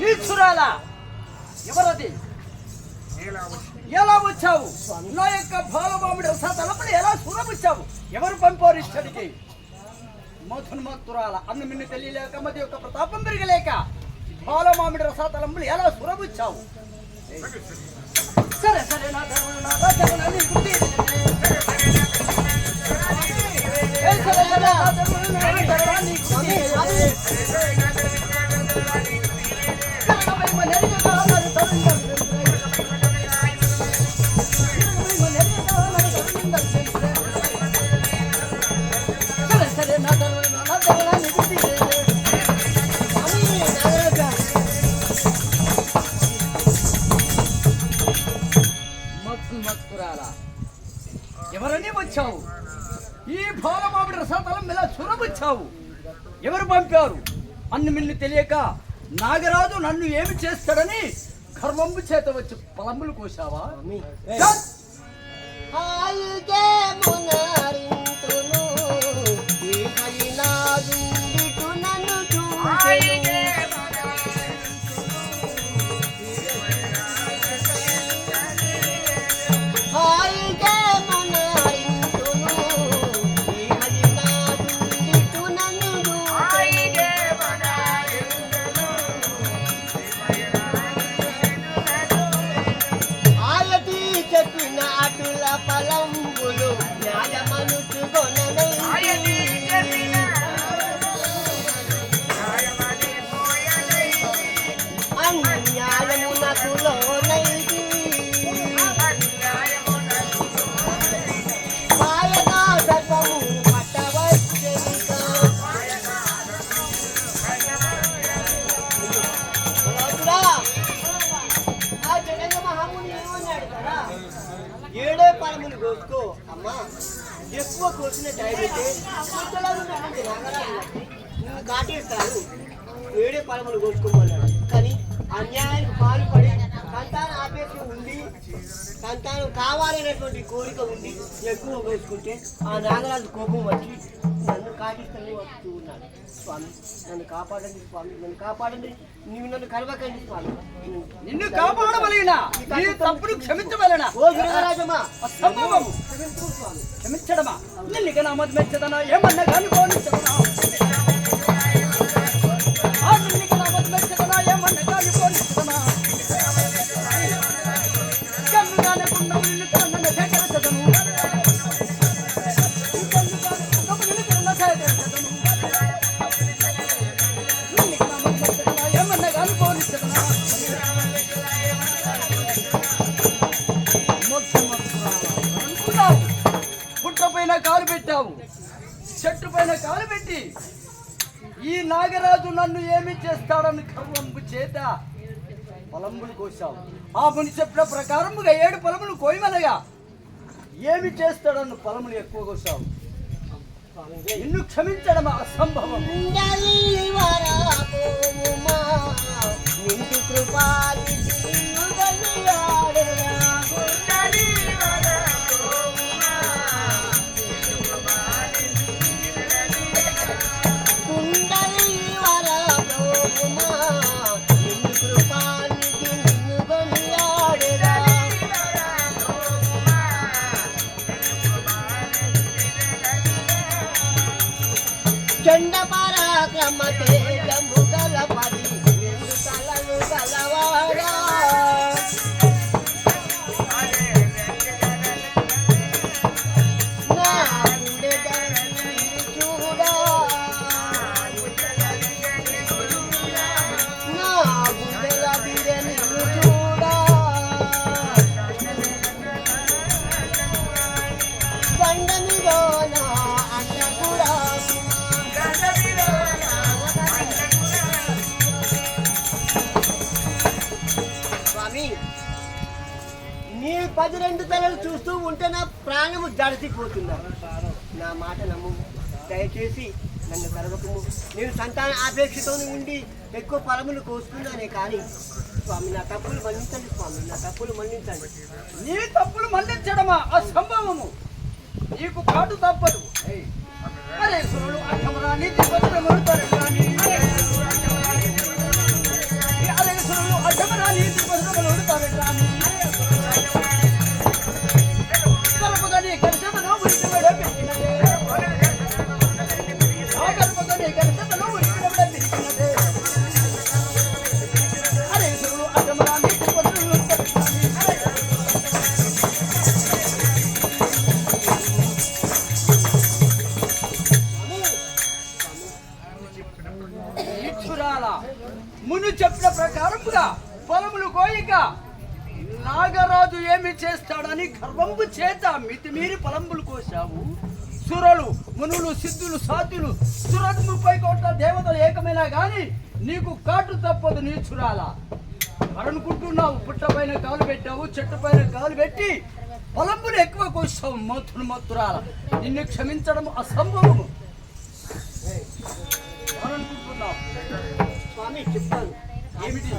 నీచురాల ఎవరది ఎలా వచ్చావు నా యొక్క బాలబాముడి తలపడి ఎలా సురబుచ్చావు ఎవరు పంపారు ఇష్టడికి మధున్మత్తురాల అన్ను మిన్ను తెలియలేక మధ్య యొక్క ప్రతాపం పెరగలేక బాలమామిడి రసాతలంబులు ఎలా సురబుచ్చావు సరే సరే నా ధర్మ నా నా నాగరాజు నన్ను ఏమి చేస్తాడని కర్మంబు చేత వచ్చి పొలంబులు కోసావా కాటేస్తారు వేడే పరములు కోసుకోమన్నాడు సంతానం కావాలనేటువంటి కోరిక ఉండి ఎక్కువ కోసుకుంటే ఆ నాగరాజు కోపం వచ్చి నన్ను కాటిస్తూనే వస్తూ ఉన్నాడు. స్వామి నన్ను కాపాడండి స్వామి నన్ను కాపాడండి. నీవు నన్ను కలవకండి స్వామి. నిన్ను కాపాడవలేనా? నీ క్షమించవలనా? ఓ క్షమించు స్వామి. క్షమించడమా? నిన్నుగా నా మధ్య మెచ్చదనా? ఏమన్నా కానుకోనిచ్చదనా ఆ నిన్నుగా నా మధ్య మెచ్చదనా? ఏమన్నా పైన కాలుపెట్టి ఈ నాగరాజు నన్ను ఏమి చేస్తాడని కర్మంపు చేత పొలంబులు కోసావు ఆ ముని చెప్పిన ప్రకారముగా ఏడు పొలములు కోయమనగా ఏమి చేస్తాడన్న పొలములు ఎక్కువ కోసావు నిన్ను క్షమించడం అసంభవం? నింటి కృపాలి ప్రాణము నా మాట నమ్ము. దయచేసి నన్ను కలవకము నేను సంతాన ఆపేక్షతో ఉండి ఎక్కువ పరములు కోసుకున్నానే కానీ స్వామి నా తప్పులు మన్నించండి స్వామి నా తప్పులు మన్నించండి. నీ తప్పులు మన్నించడమా? అసంభవము నీకు పాటు తప్పదు. ఏయ్, అరే నీతి భద్రములు తరగాని చేస్తాడని గర్వంపు చేత మితిమీరి పొలంబులు కోసావు సురలు మునులు సిద్ధులు సాధ్యులు సురత్ ముప్పై కోట్ల దేవతలు ఏకమైనా గాని నీకు కాటు తప్పదు నీచురాల మరనుకుంటున్నావు పుట్ట పైన కాలు పెట్టావు చెట్టు పైన కాలు పెట్టి పొలంబులు ఎక్కువ కోసావు మత్తులు మత్తురాల నిన్ను క్షమించడం అసంభవము. మరనుకుంటున్నావు. స్వామి చెప్తాను. ఏమిటి?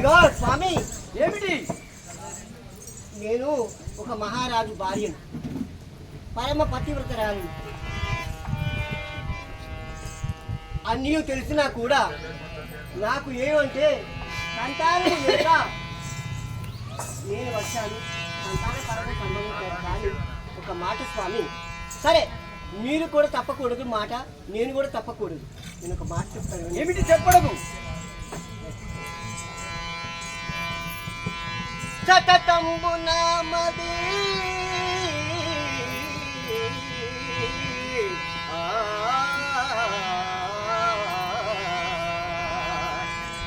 ఇదిగో స్వామి. ఏమిటి? నేను ఒక మహారాజు భార్యను పరమ పతివ్రతరాలు అన్నీ తెలిసినా కూడా నాకు ఏమంటే సంతానం లేక నేను వచ్చాను. సంతాన పరమ సంబంధించారు కానీ ఒక మాట స్వామి. సరే మీరు కూడా తప్పకూడదు మాట నేను కూడా తప్పకూడదు. నేను ఒక మాట చెప్తాను. ఏమిటి చెప్పడము? సతతంబు నామది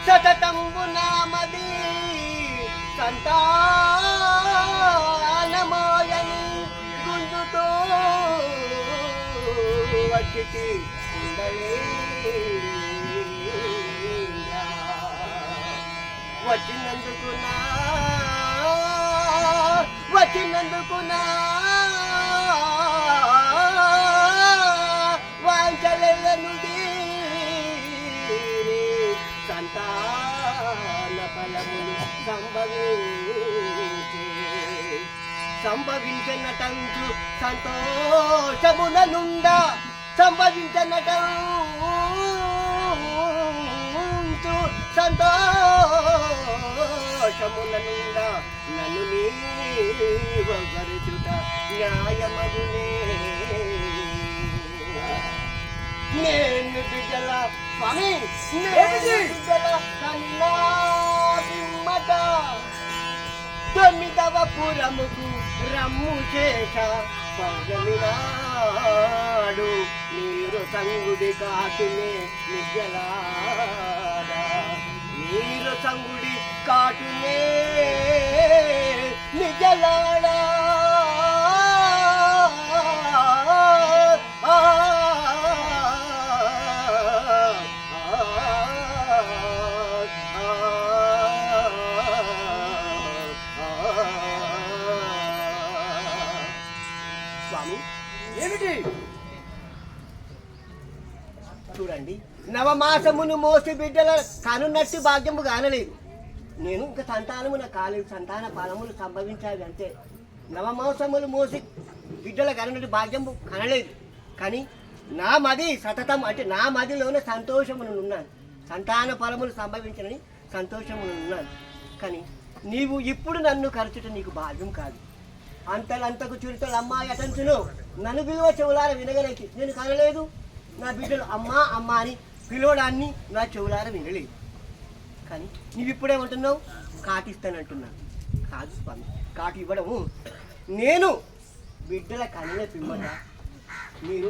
సతతంబు నామది సంతానమాయని గుంజుతో వచ్చితి వచ్చినందుకు నా సంతాన ఫలములు సంభవించే సంభవించినటంచు సంతోషముననుండ సంభవించినటంచు సంతోషముననుండ నన్ను నీవరుచుట న్యాయమగునే. నేను బిడ్డల స్వామి తొమ్మిదవ పురముకు రమ్ము చేశ పౌర్ణమి నాడు మీరు సంగుడి కాటునే నిజలాడా మీరు సంగుడి కాటునే నిజలాడా ఆకాశమును మోసి బిడ్డల కనున్నట్టు భాగ్యము కానలేదు నేను ఇంకా సంతానము నా కాలేదు. సంతాన ఫలములు సంభవించాలి అంతే. నవమాసములు మోసి బిడ్డల కనున్నట్టు భాగ్యము కనలేదు. కానీ నా మది సతతం అంటే నా మదిలోనే సంతోషమును ఉన్నాను. సంతాన ఫలములు సంభవించనని సంతోషమును ఉన్నాను. కానీ నీవు ఇప్పుడు నన్ను ఖర్చుట నీకు భాగ్యం కాదు. అంతలంతకు చురితలు అమ్మాయి అటంచును నన్ను విలువ చెవులార వినగలకి నేను కనలేదు. నా బిడ్డలు అమ్మా అమ్మా అని పిలవడాన్ని నా చెవులార వినలేదు. కానీ నువ్వు ఇప్పుడేమంటున్నావు కాటిస్తానంటున్నాను. కాదు స్వామి కాటు ఇవ్వడము నేను బిడ్డల కనుల పిమ్మట మీరు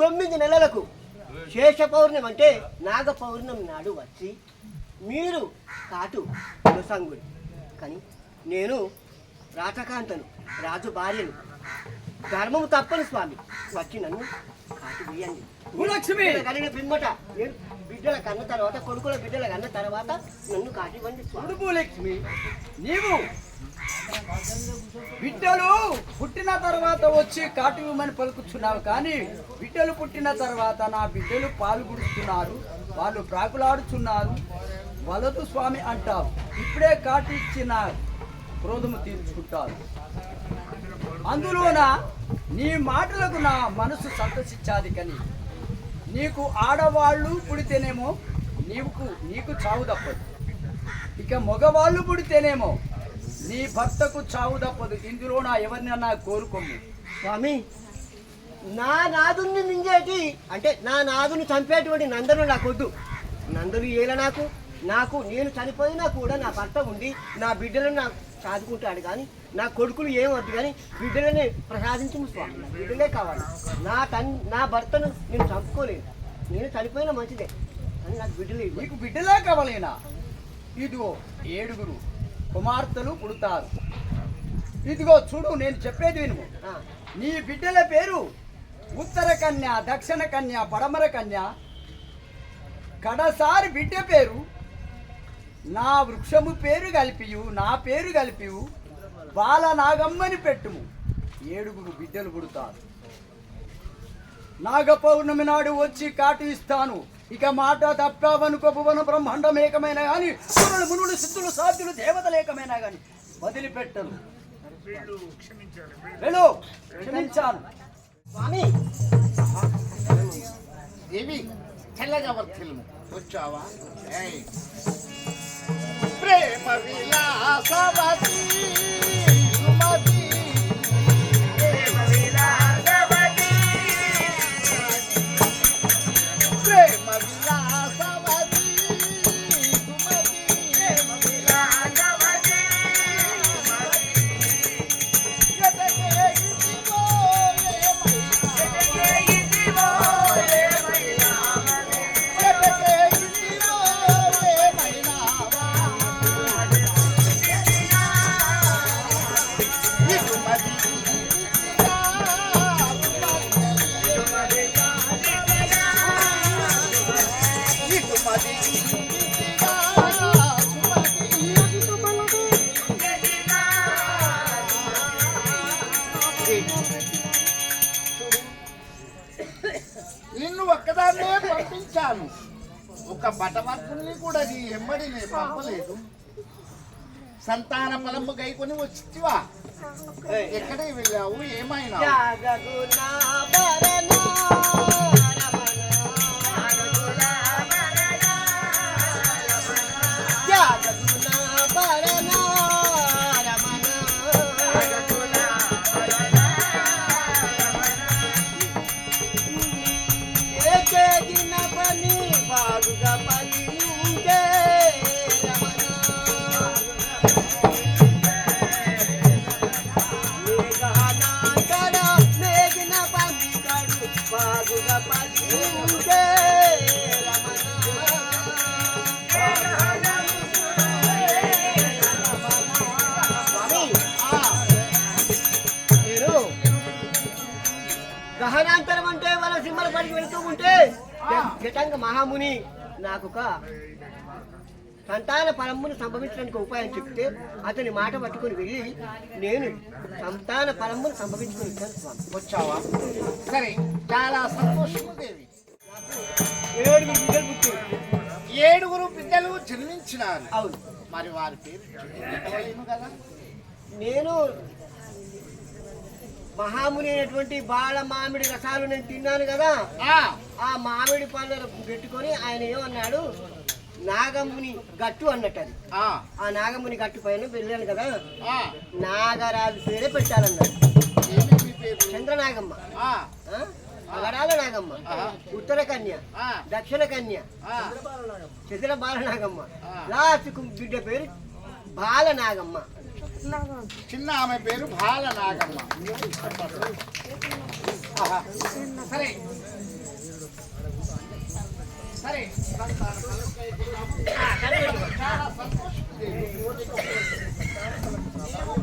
తొమ్మిది నెలలకు శేష పౌర్ణమి అంటే నాగ పౌర్ణమి నాడు వచ్చి మీరు కాటు కొనసాగుడి కానీ నేను రాజకాంతను రాజు భార్యను. ధర్మము తప్పని స్వామి వచ్చి నన్ను భూలక్ష్మి! కనిన పిమ్మట. నేను బిడ్డల కన్న తర్వాత కొడుకుల బిడ్డల కన్న తర్వాత నన్ను కాటివ్వండి స్వామి. ఉడుపు లక్ష్మి నీవు బిడ్డలు పుట్టిన తర్వాత వచ్చి కాటు ఇవ్వమని పలుకుతున్నావు కానీ బిడ్డలు పుట్టిన తర్వాత నా బిడ్డలు పాలు గుడుస్తున్నారు వాళ్ళు ప్రాకులాడుతున్నారు వలదు స్వామి అంటావు. ఇప్పుడే కాటు ఇచ్చిన క్రోధము తీర్చుకుంటారు. అందులోన నీ మాటలకు నా మనసు సంతోషించాది కానీ. నీకు ఆడవాళ్ళు పుడితేనేమో నీకు నీకు చావు తప్పదు. ఇక మగవాళ్ళు పుడితేనేమో నీ భర్తకు చావు తప్పదు. ఇందులో నా ఎవరినన్నా కోరుకోము స్వామి నా నాదుని మింగేటి అంటే నా నాదుని చంపేటువంటి నందను నాకొద్దు. నందను ఏల నాకు నాకు నేను చనిపోయినా కూడా నా భర్త ఉండి నా బిడ్డలను నాకు సాదుకుంటాడు కానీ నా కొడుకులు ఏం వద్దు కానీ బిడ్డలని ప్రసాదించము స్వామి. బిడ్డలే కావాలి. నా తన్ నా భర్తను నేను చంపుకోలేను నేను చనిపోయినా మంచిదే. కానీ నాకు బిడ్డలే. నీకు బిడ్డలే కావాలేనా? ఇదిగో ఏడుగురు కుమార్తెలు పుడతారు. ఇదిగో చూడు నేను చెప్పేది వినుము ఆ, నీ బిడ్డల పేరు ఉత్తర కన్య దక్షిణ కన్య పడమర కన్య. కడసారి బిడ్డ పేరు నా వృక్షము పేరు కలిపియు నా పేరు కలిపియు. బాల నాగమ్మని పెట్టుము. ఏడుగురు బిడ్డలు పుడతారు. నాగ పౌర్ణమి నాడు వచ్చి కాటు ఇస్తాను. ఇక మాట తప్పావనుకో భువన బ్రహ్మాండం ఏకమైన గాని సురులు మునులు సిద్ధులు సాధ్యులు దేవతలు ఏకమైనా గాని వదిలిపెట్టను. వెళ్ళు క్షమించాను. స్వామి! దేవి చల్లగా వర్తిల్ము వచ్చావా? ఏయ్. ప్రేమ విలాసవతి నీ ఎమ్మడి నేను పంపలేదు. సంతాన ఫలము గైకొని వచ్చివా. ఎక్కడికి వెళ్ళావు? ఏమైనా గహనాంతరం అంటే వాళ్ళ సింహల పడికి వెళ్తూ ఉంటే జటంగ మహాముని నాకు ఒక సంతాన ఫలమును సంభవించడానికి ఉపాయం చెప్తే అతని మాట పట్టుకొని వెళ్ళి నేను సంతాన ఫలమును సంభవించుకొని వచ్చాను స్వామి. వచ్చావా? సరే చాలా సంతోషము దేవి. ఏడు బిడ్డలు పుట్టారు. ఏడుగురు బిడ్డలు జన్మించినారు. అవును. మరి వారి పేరు కదా నేను మహాముని అయినటువంటి బాల మామిడి రసాలు నేను తిన్నాను కదా ఆ, ఆ మామిడి పళ్ళను పెట్టుకొని ఆయన ఏమన్నాడు? నాగముని గట్టు అన్నట్టు అది ఆ, ఆ నాగముని గట్టు పైన వెళ్ళాను కదా ఆ. నాగరాజు పేరే పెట్టాలన్నాడు చంద్రనాగమ్మ? మగడాల నాగమ్మ. ఉత్తర కన్య. ఆ, దక్షిణ కన్య. ఆ. చతుర బాలనాగమ్మ ఆ. లాస్ట్ బిడ్డ పేరు బాలనాగమ్మ. చిన్న ఆమె పేరు బాల నాగమ్మ. సరే. సరే.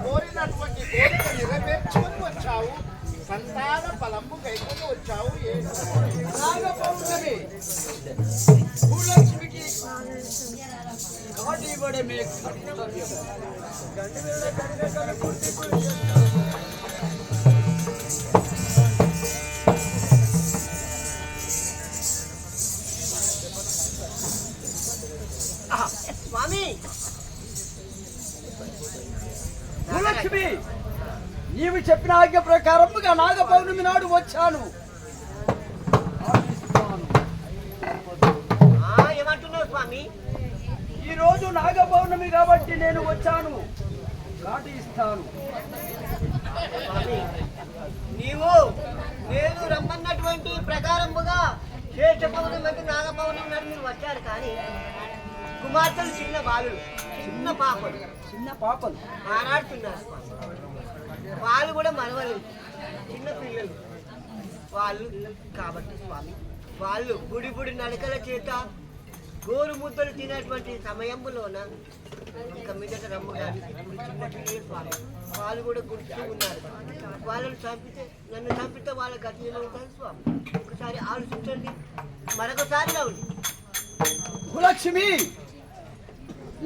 కోరినటువంటి కోరిక నెరవేర్చుకొని వచ్చావు. సంతాన ఫలము కైకొని వచ్చావు. ఏ నాగపౌర్ణమి. భూలక్ష్మికి కాటి భూలక్ష్మి నీవు చెప్పిన ఆజ్ఞ ప్రకారముగా నాగ పౌర్ణమి నాడు వచ్చాను. పౌర్ణమి కాబట్టి నేను వచ్చాను. ఇస్తాను నీవు నేను రమ్మన్నటువంటి ప్రకారముగా శేష పౌర్ణమి అంటే నాగ పౌర్ణమి నాడు మీరు వచ్చారు కానీ కుమార్తెలు చిన్న బాలులు చిన్న పాపలు. చిన్న పాపలు? మాట్లాడుతున్నారు స్వామి వాళ్ళు కూడా మనవలేదు చిన్న పిల్లలు. వాళ్ళు కాబట్టి స్వామి వాళ్ళు బుడి బుడి నడకల చేత గోరు ముద్దలు తినేటువంటి సమయంలోన ఇంకా మీదట రమ్మగారు ఇప్పుడు స్వామి వాళ్ళు కూడా గుర్తు ఉన్నారు. వాళ్ళని చంపితే నన్ను చంపితే వాళ్ళ గతి ఎలా స్వామి? ఒకసారి ఆలోచించండి. మరొకసారి రావుడి. భూలక్ష్మి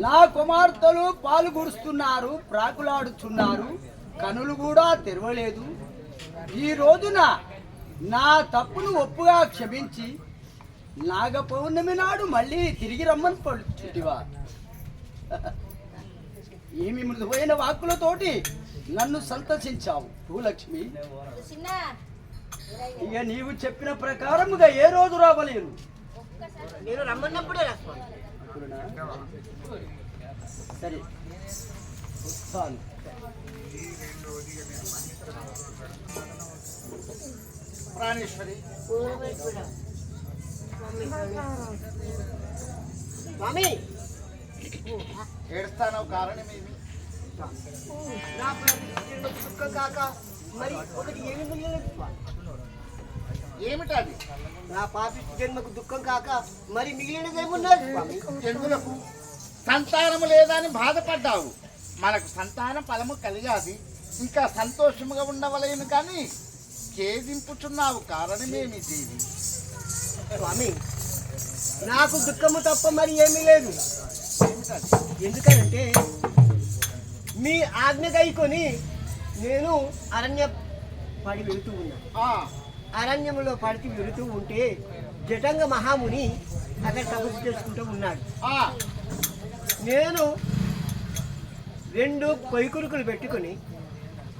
నా కుమార్తెలు పాలు గురుస్తున్నారు ప్రాకులాడుచున్నారు కనులు కూడా తెరవలేదు. ఈ రోజున నా తప్పును ఒప్పుగా క్షమించి నాగ పౌర్ణమి నాడు మళ్ళీ తిరిగి రమ్మని పడుచుటివా ఏమి మృదువైన వాక్కులతోటి నన్ను సంతసించావు భూలక్ష్మి. ఇక నీవు చెప్పిన ప్రకారముగా ఏ రోజు రావలేను. నేను రమ్మన్నప్పుడే రా స్వామి ఇప్పుడునా? సరే. వస్తాను. ప్రాణేశ్వరి. స్వామి. ఏడుస్తానో కారణమేమి నా కాక మరి ఒకటి ఏమి ఏమిటది? నా పాపిష్టి జన్మకు దుఃఖం కాక మరి మిగిలినది ఏమున్నది స్వామి? ఎందులకు? సంతానము లేదని బాధపడ్డావు. మనకు సంతాన ఫలము కలిగాది. ఇంకా సంతోషముగా ఉండవలేను కానీ ఛేదింపుచున్నావు కారణమేమి దేవి? స్వామి నాకు దుఃఖము తప్ప మరి ఏమీ లేదు. ఎందుకనంటే మీ ఆజ్ఞ గైకొని నేను అరణ్య పడి వెళుతూ ఉన్నాను ఆ, అరణ్యంలో పడితే వెళుతూ ఉంటే జటంగ మహాముని అక్కడ తపస్సు చేసుకుంటూ ఉన్నాడు. ఆ, నేను రెండు పొయ్యికురుకులు పెట్టుకొని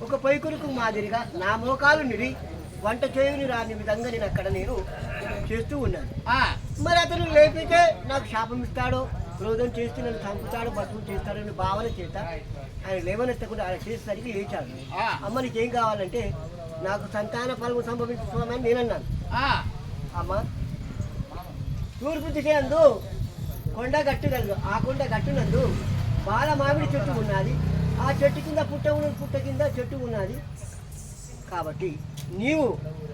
ఒక పొయ్యికురుకు మాదిరిగా నా మోకాలు నిడి వంట చేయుని రాని విధంగా నేను అక్కడ నేను చేస్తూ ఉన్నాను మరి అతను లేపితే నాకు శాపం ఇస్తాడో క్రోధం చేస్తే నన్ను చంపుతాడో బతుకు చేస్తాడని భావన చేత ఆయన లేవనెత్తకుండా ఆయన చేసేసరికి లేచాడు. అమ్మ నీకేం కావాలంటే నాకు సంతాన ఫలము సంభవించుకోమని నేను అన్నాను ఆ, అమ్మ తూర్పు దిశ నందు కొండ గట్టు కలదు. ఆ కొండ గట్టునందు బాల మామిడి చెట్టు ఉన్నది. ఆ చెట్టు కింద పుట్ట పుట్ట కింద చెట్టు ఉన్నది. కాబట్టి నీవు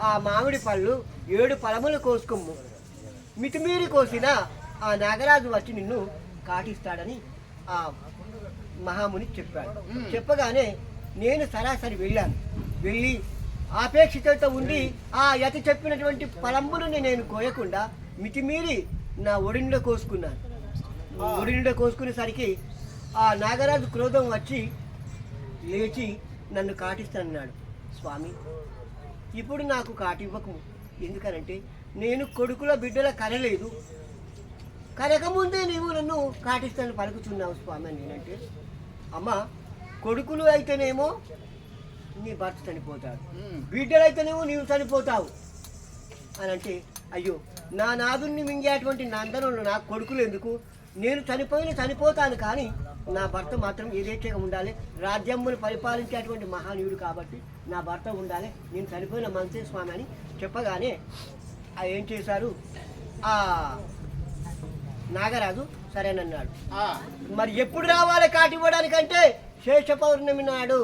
ఆ మామిడి పళ్ళు ఏడు పழములు కోసుకొమ్ము. మితిమీరి కోసిన ఆ నాగరాజు వచ్చి నిన్ను కాటిస్తాడని ఆ మహాముని చెప్పాడు. చెప్పగానే నేను సరాసరి వెళ్ళాను. వెళ్ళి ఆపేక్షితతో ఉండి ఆ యతి చెప్పినటువంటి పలంబులను నేను కోయకుండా మితిమీరి నా ఒడినిలో కోసుకున్నాను. ఒడినిలో కోసుకునేసరికి ఆ నాగరాజు క్రోధం వచ్చి లేచి నన్ను కాటిస్తానన్నాడు. స్వామి ఇప్పుడు నాకు కాటివ్వకు. ఎందుకనంటే నేను కొడుకుల బిడ్డల కనలేదు కనకముందే నీవు నన్ను కాటిస్తాను పలుకుతున్నావు స్వామి అని నేనంటే అమ్మ కొడుకులు అయితేనేమో నీ భర్త చనిపోతాడు. బిడ్డలైతేనేమో నీవు చనిపోతావు. అని అంటే అయ్యో నా నాదుని మింగేటువంటి నందనులు నా కొడుకులు ఎందుకు? నేను చనిపోయిన చనిపోతాను కానీ నా భర్త మాత్రం యథేచ్ఛగా ఉండాలి. రాజ్యమును పరిపాలించేటువంటి మహానీయుడు కాబట్టి నా భర్త ఉండాలి నేను చనిపోయిన మంచి స్వామి అని చెప్పగానే ఆ ఏం చేశారు? ఆ నాగరాజు సరేనన్నాడు మరి ఎప్పుడు రావాలి కాటి ఇవ్వడానికంటే శేష పౌర్ణమి నాడు.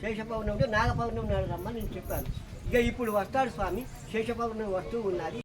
శేష పౌర్ణమి నాగ పౌర్ణమి నాడు రమ్మని నేను చెప్పాను. ఇక ఇప్పుడు వస్తాడు స్వామి శేష పౌర్ణమి వస్తూ ఉన్నది.